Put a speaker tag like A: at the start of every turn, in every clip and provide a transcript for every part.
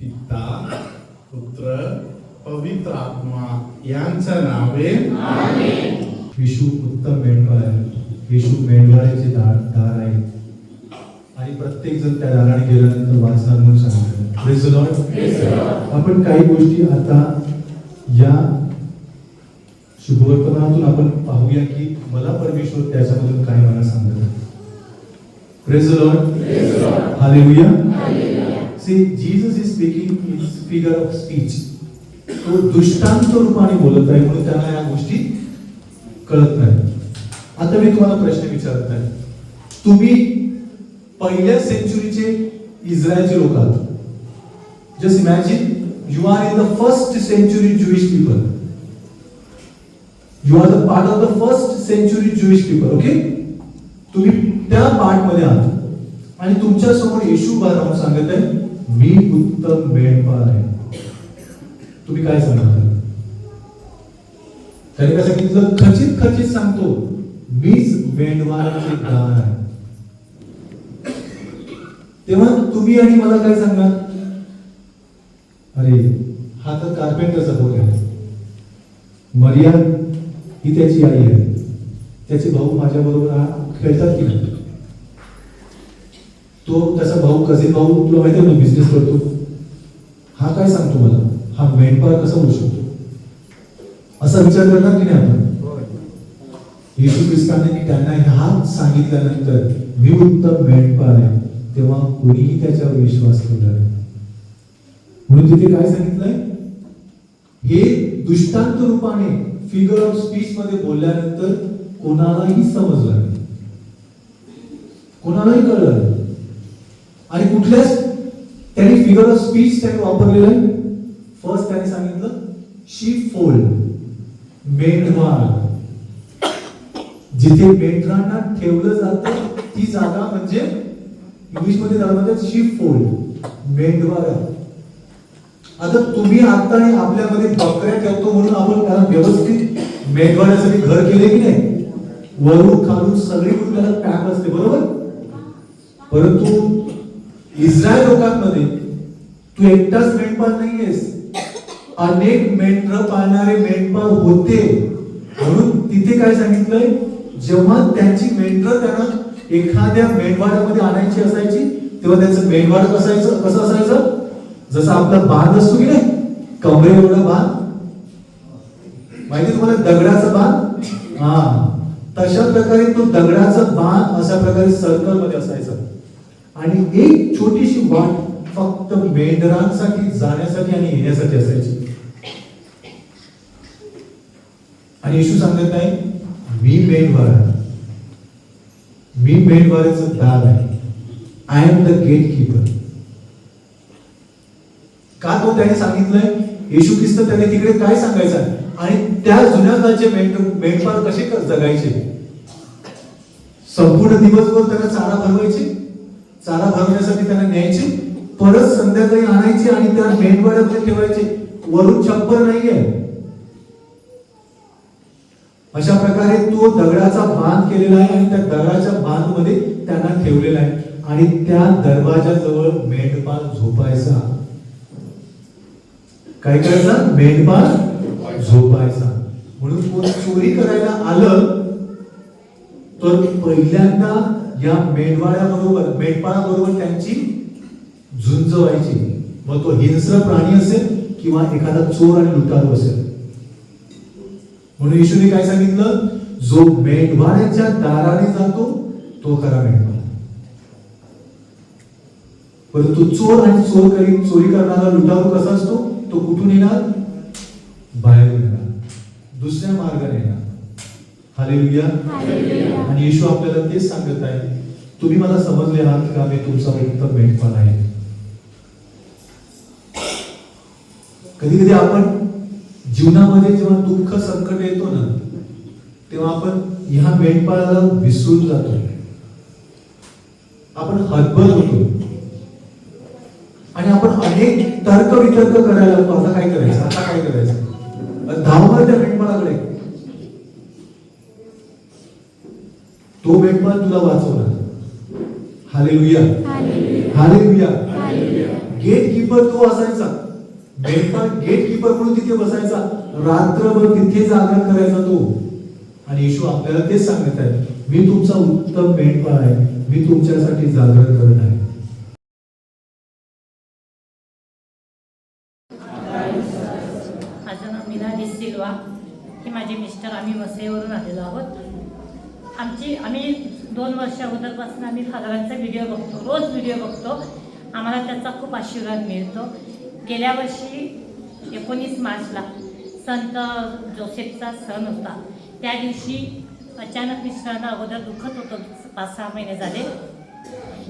A: पिता पुत्र पवित्र आत्मा यांचं नावे
B: विशू उत्तम मेंढपाळ आहे विशू मेंढपाळाचे दार दार आहे. आणि प्रत्येक जण त्या दाराने गेल्यानंतर वाचणार म्हणून सांगितलं. आपण काही गोष्टी आता या शुभवर्तमानातून आपण पाहूया की मला परमेश्वर त्याच्यामधून काय मला सांगत आहे Praise the Lord. Hallelujah. See, Jesus is speaking in figure of speech. तो दृष्टांत रूपाने बोलत आहे म्हणून त्यांना या गोष्टी कळत नाही आता मी तुम्हाला प्रश्न विचारत आहे तुम्ही पहिल्या सेंचुरीचे इस्रायलचे लोक आहात just imagine you are in the first century Jewish people you are the part of the first century Jewish people okay तुम्ही त्या पार्टमध्ये आहात आणि तुमच्यासमोर येशू उभा सांगत आहे मी उत्तम मेंढपाळ आहे. तुम्ही काय सांगाल त्याने काय सांगितलं खचित खचित सांगतो मीच मेंढवाराचे दान आहे. तेव्हा तुम्ही आणि मला काय सांगाल अरे हा तर कार्पेंटरचा पोर आहे. मर्याद ही त्याची आई आहे. त्याचे भाऊ माझ्या बरोबर खेळतात की नाही? तो त्याचा भाऊ कझिन भाऊ तुला माहिती आहे बिझनेस करतो. हा काय सांगतो मला? हा मेंढपाळ कसा होऊ शकतो? असा विचार करणार की नाही आपण? येशू ख्रिस्ताने त्यांना हा सांगितल्यानंतर मी उत्तम मेंढपाळ आहे तेव्हा कोणीही त्याच्यावर विश्वास ठेवला नाही. म्हणून तिथे काय सांगितलंय? हे दृष्टांत रूपाने फिगर ऑफ स्पीच मध्ये बोलल्यानंतर कोणालाही समजलं नाही. कोणालाही कळलं नाही. आणि कुठल्याच त्यांनी फिगर ऑफ स्पीच त्यांनी वापरलेलं आहे. फर्स्ट त्यांनी सांगितलं शी फोल्ड मेंढवाळ. जिथे मेंढरांना ठेवलं जातं ती जागा म्हणजे इंग्लिशमध्ये त्याला म्हणतात शी फोल्ड मेंढवाळ. आता तुम्ही आता आपल्यामध्ये बकऱ्या ठेवतो म्हणून आपण त्याला व्यवस्थित मेंढवाण्यासाठी घर केले की नाही? वरून खालून सगळीकडून त्याला पॅक असते बरोबर? परंतु इस्रायल लोकांमध्ये तू एकटाच मेंढपाळ नाहीयेस. अनेक मेंढर पाळणारे मेंढपाळ होते. म्हणून तिथे काय सांगितलंय? जेव्हा त्यांची मेंढर त्यांना एखाद्या मेंढवाड्यामध्ये आणायची असायची तेव्हा त्यांचं मेंढवाड असायचं कसं असायचं? जसं आपला बांध असतो की नाही? कमरे एवढा बांध माहिती तुम्हाला दगडाचा बांध हा. तशा प्रकारे तो दगडाचा बांध अशा प्रकारे सर्कलमध्ये असायचा. आणि एक छोटीशी वाट फक्त मेंढरांसाठी जाण्यासाठी आणि येण्यासाठी असायची. आणि येशू सांगत नाही मी मेंढवार मी मेंढवाराचं दार आहे. I am the gate keeper का तो त्याने सांगितलंय? येशू ख्रिस्त त्याने तिकडे काय सांगायचं आणि त्या जुन्या काळचे मेंढ मेंढपाळ कसे जगायचे? संपूर्ण दिवसभर त्याला चारा भरवायचे? चारा भागण्यासाठी त्यांना न्यायचे परत संध्याकाळी आणायचे आणि त्या मेंढवाड्यामध्ये ठेवायचे. वरून छप्पर नाहीये. अशा प्रकारे तो दगडाचा बांध केलेला आहे आणि त्या दगडाच्या बांधमध्ये त्यांना ठेवलेला आहे. आणि त्या दरवाजाजवळ मेंढपाल झोपायचा. काय करायचा? मेंढपाल झोपायचा. म्हणून कोण चोरी करायला आलं तर पहिल्यांदा या मेंढवाळ्याबरोबर मेंढपाळाबरोबर त्यांची झुंज व्हायची. मग तो हिंस्र प्राणी असेल किंवा एखादा चोर आणि लुटारू असेल. म्हणून येशूने काय सांगितलं? जो मेंढवाड्याच्या दाराने जातो तो खरा मेंढवाळा परंतु चोर आणि चोर करी चोरी करणारा लुटारू कसा असतो? तो कुठून येणार? बाहेरून येणार. दुसऱ्या मार्गाने येणार. हालेलुया आणि येशू आपल्याला तेच सांगत आहे तुम्ही मला समजले आहात का? मी तुमचा उत्तम मेंढपाळ आहे. कधी कधी आपण जीवनामध्ये जेव्हा दुःख संकट येतो ना तेव्हा आपण ह्या मेंढपाळाला विसरून जातो. आपण हतबल होतो. आणि आपण अनेक तर्क वितर्क करायला लागतो. आता काय करायचं? आता काय करायचं? धावणार त्या मेंढपाळाकडे. तो मेंढपाळ तुला वाचवणार. हालेलुया हालेलुया गेट किपर तो असायचा. मेंढपाळ गेट किपर म्हणून तिथे बसायचा. रात्रभर तिथे जागरण करायचा तो. आणि येशू आपल्याला तेच सांगत आहे मी तुमचा उत्तम मेंढपाळ आहे. मी तुमच्यासाठी जागरण करत आहे
C: माझं नाव मीना सिल्वा हे माझे मिस्टर आम्ही वसईवरून आलेलो आहोत आमची आम्ही दोन वर्ष अगोदरपासून आम्ही फादरांचा व्हिडिओ बघतो. रोज व्हिडिओ बघतो. आम्हाला त्याचा खूप आशीर्वाद मिळतो. गेल्या वर्षी एकोणीस मार्चला संत जोसेफचा सण होता. त्या दिवशी अचानक मिस्टरांना अगोदर दुखत होतं. पाच सहा महिने झाले.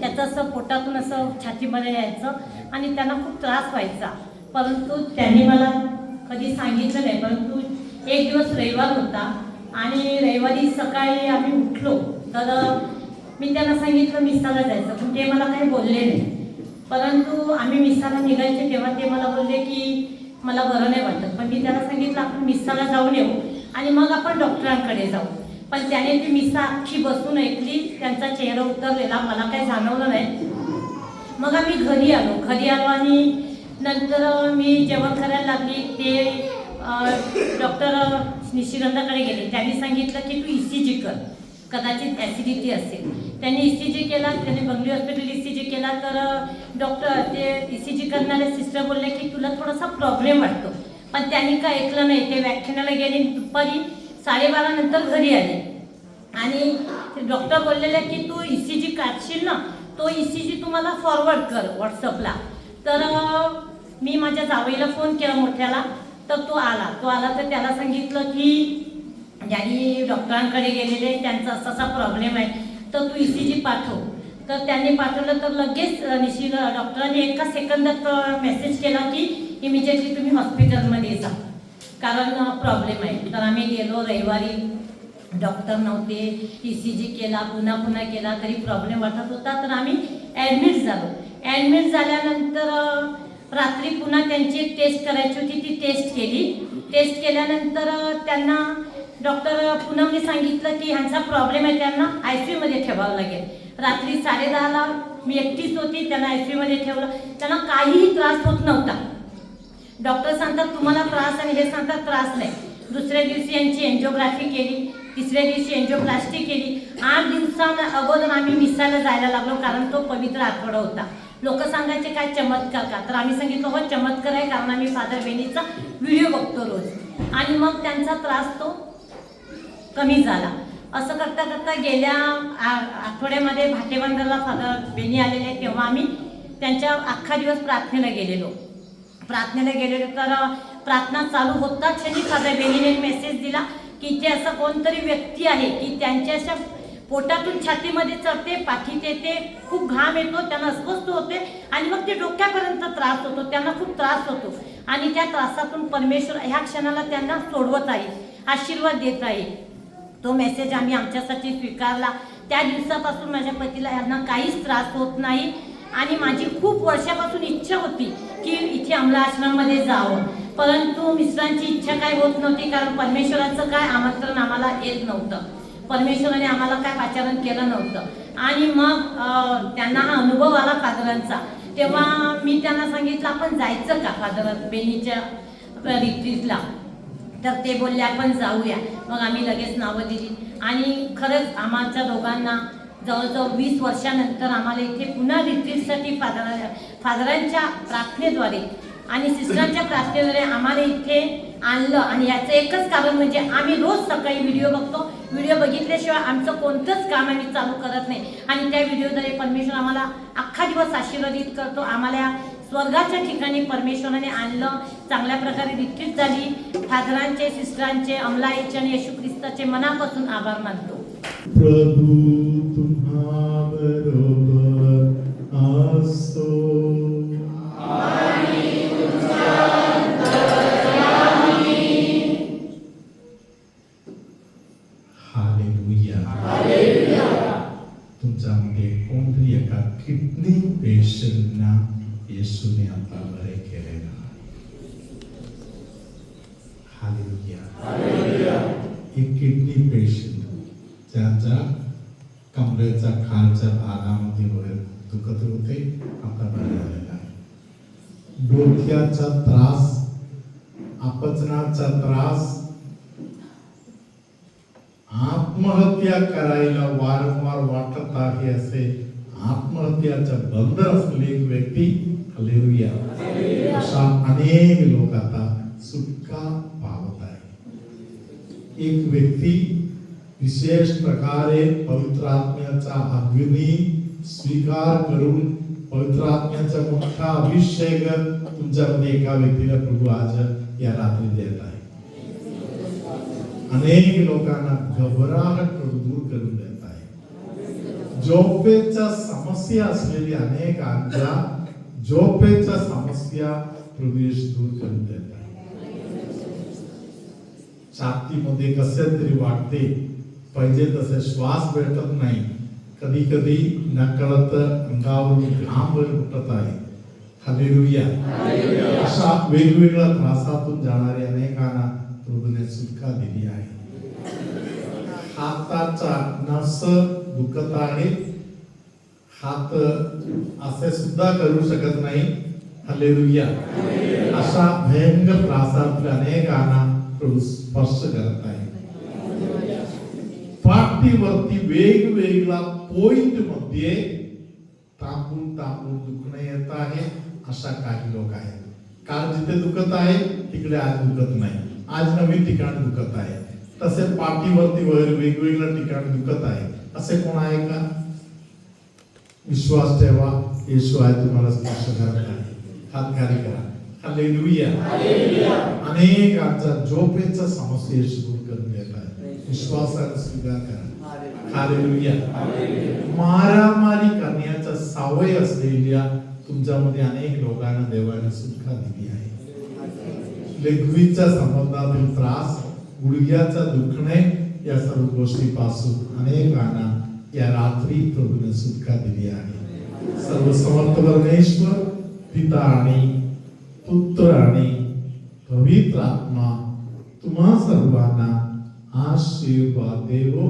C: त्याचं असं पोटातून असं छातीमध्ये यायचं आणि त्यांना खूप त्रास व्हायचा. परंतु त्यांनी मला कधी सांगितलं नाही. परंतु एक दिवस रविवार होता. आणि रविवारी सकाळी आम्ही उठलो. तर मी त्यांना सांगितलं मिसाला जायचं. पण ते मला काही बोलले नाही. परंतु आम्ही मिसाला निघायचे तेव्हा ते मला बोलले की मला बरं नाही वाटत. पण मी त्यांना सांगितलं आपण मिसाला जाऊन येऊ आणि मग आपण डॉक्टरांकडे जाऊ. पण त्याने ती मिसा अख्खी बसून ऐकली. त्यांचा चेहरा उतरलेला. मला काही जाणवलं नाही. मग आम्ही घरी आलो. घरी आलो आणि नंतर मी जेवण करायला लागली. ते डॉक्टर निशिगंधाकडे गेले. त्यांनी सांगितलं की तू ई सी जी कर. कदाचित ॲसिडिटी असेल. त्यांनी ई सी जी केला. त्यांनी बंगली हॉस्पिटल ई सी जी केला. तर डॉक्टर ते ई सी जी करणारे सिस्टर बोलले की तुला थोडासा प्रॉब्लेम वाटतो. पण त्यांनी काय ऐकलं नाही. ते व्याख्यानाला गेले दुपारी साडेबारा नंतर घरी आले. आणि डॉक्टर बोललेले की तू ई सी जी काढशील ना तो ई सी जी तुम्हाला फॉरवर्ड कर व्हॉट्सअपला तर मी माझ्या जावईला फोन केला मोठ्याला. तर तो आला. तो आला तर त्याला सांगितलं की ज्यांनी डॉक्टरांकडे गेलेले त्यांचा असा असा प्रॉब्लेम आहे तर तू ई सी जी पाठव. तर त्यांनी पाठवलं तर लगेच निशी डॉक्टरांनी एका सेकंदात मेसेज केला की इमिजिएटली तुम्ही हॉस्पिटलमध्ये जा. कारण प्रॉब्लेम आहे. तर आम्ही गेलो रविवारी डॉक्टर नव्हते ई सी जी केला पुन्हा पुन्हा केला तरी प्रॉब्लेम वाटत होता. तर आम्ही ॲडमिट झालो. ॲडमिट झाल्यानंतर रात्री पुन्हा त्यांची टेस्ट करायची होती ती टेस्ट केली. टेस्ट केल्यानंतर त्यांना डॉक्टर पूनमने सांगितलं की ह्यांचा प्रॉब्लेम आहे त्यांना आय सी यूमध्ये ठेवावं लागेल. रात्री साडेदहाला मी एकटीच होती त्यांना आय सी यूमध्ये ठेवलं. त्यांना काहीही त्रास होत नव्हता. डॉक्टर सांगतात तुम्हाला त्रास आणि हे सांगतात त्रास नाही. दुसऱ्या दिवशी यांची एन्जिओग्राफी केली. तिसऱ्या दिवशी एन्जिओप्लास्टी केली. आठ दिवसां अगोदर आम्ही मिसायला जायला लागलो कारण तो पवित्र आठवडा होता. लोक सांगायचे काय चमत्कार का? तर आम्ही सांगितलं हो चमत्कार आहे कारण आम्ही फादर बेनीचा व्हिडिओ बघतो रोज. आणि मग त्यांचा त्रास तो कमी झाला. असं करता करता गेल्या आठवड्यामध्ये भाटेबंदरला फादर बेनी आलेले तेव्हा आम्ही त्यांच्या अख्खा दिवस प्रार्थनेला गेलेलो. प्रार्थनेला गेलेलो तर प्रार्थना चालू होता क्षणी फादर बेनीने मेसेज दिला की इथे असं कोणतरी व्यक्ती आहे की त्यांच्या अशा पोटातून छातीमध्ये चढते पाठीत येते खूप घाम येतो त्यांना अस्वस्थ होते आणि मग ते डोक्यापर्यंत त्रास होतो त्यांना खूप त्रास होतो. आणि त्या त्रासातून परमेश्वर ह्या क्षणाला त्यांना सोडवत आहे आशीर्वाद देत आहे तो मेसेज आम्ही आमच्यासाठी स्वीकारला. त्या दिवसापासून माझ्या पतीला यांना काहीच त्रास होत नाही आणि माझी खूप वर्षापासून इच्छा होती की इथे अमला आश्रममध्ये जावं. परंतु मिस्टरांची इच्छा काय होत नव्हती कारण परमेश्वराचं काय आमंत्रण आम्हाला येत नव्हतं. परमेश्वराने आम्हाला काय पाचारण केलं नव्हतं. आणि मग त्यांना हा अनुभव आला फादरांचा. तेव्हा मी त्यांना सांगितलं आपण जायचं का फादर बेनीच्या रिट्रीटला? तर ते बोलले आपण जाऊया. मग आम्ही लगेच नावं दिली. आणि खरंच आम्हाच्या दोघांना जवळजवळ वीस वर्षानंतर आम्हाला इथे पुन्हा रिट्रीटसाठी फादरा फादरांच्या प्रार्थनेद्वारे आणि सिस्टरांच्या प्रार्थनेद्वारे आम्हाला इथे आणलं. आणि याचं एकच कारण म्हणजे आम्ही रोज सकाळी व्हिडिओ बघतो. व्हिडिओ बघितल्याशिवाय आमचं कोणतंच काम आम्ही चालू करत नाही. आणि त्या व्हिडिओद्वारे परमेश्वर आम्हाला अख्खा दिवस आशीर्वादित करतो. आम्हाला स्वर्गाच्या ठिकाणी परमेश्वराने आणलं. चांगल्या प्रकारे रिट्रीट झाली. फादरांचे सिस्टरांचे अमलाईचे आणि येशू ख्रिस्ताचे मनापासून आभार मानतो.
A: हालेलुया एक किडनी पेशंट ज्यांचा कमरेचा खालच्या भागामध्ये वगैरे दुखत होते आता बरे झालेला आहे.
B: डोक्याचा त्रास अपचनाचा त्रास आत्महत्या करायला वारंवार वाटत आहे असे आत्महत्याचा बंद असलेली व्यक्ती हालेलुया अशा अनेक लोक आता सुटका एक व्यक्ती विशेष प्रकारे पवित्र आत्म्याचा अग्नी स्वीकार करून पवित्र आत्म्याचा मोठा अभिषेक तुमच्यामध्ये एका व्यक्तीला प्रभू आज या रात्री देत आहे. अनेक लोकांना दूर करून देत आहे. झोपेच्या समस्या असलेली अनेकांच्या झोपेच्या समस्या प्रवेश दूर करून देत छातीमध्ये कसे तरी वाटते. पाहिजे तसे श्वास भेटत नाही. कधी कधी नकळत अंगावरून घाम उठत आहे. हालेलुया. अशा वेगवेगळ्या त्रासातून जाणाऱ्या अनेकांना प्रभूने सुटका दिली आहे. हाताचा नस दुखत आहे. हात असे सुद्धा करू शकत नाही. हालेलुया. अशा भयंकर त्रासातल्या अनेकांना पॉइंट मध्ये तापून तापून येत आहे, अशा काही लोक आहेत. काल जिथे दुखत आहे, तिकडे आज दुखत नाही. आज नवीन ठिकाण दुखत आहे. तसे पाठीवरती वगैरे वेगवेगळ्या ठिकाणी दुखत आहे. असे कोण आहे का? विश्वास ठेवा, येशू आहे तुम्हाला स्पर्श करत आहे. हात खाली करा. हालेलुया अनेकांचा झोपेचा समस्या दूर करून देत आहे विश्वासाने स्वीकार करा हालेलुया मारामारी करण्याचा सवय असलेल्या तुमच्यामध्ये अनेक लोकांना देवाने सुटका दिली आहे. लेखवीच्या संबंधातील त्रास गुडघ्याचा दुखणे या सर्व गोष्टीपासून अनेकांना या रात्री प्रभूने सुटका दिली आहे. सर्व समर्थ परमेश्वर पिता आणि पुत्र आणि पवित्र आत्मा तुम्हा सर्वांना आशीर्वाद देवो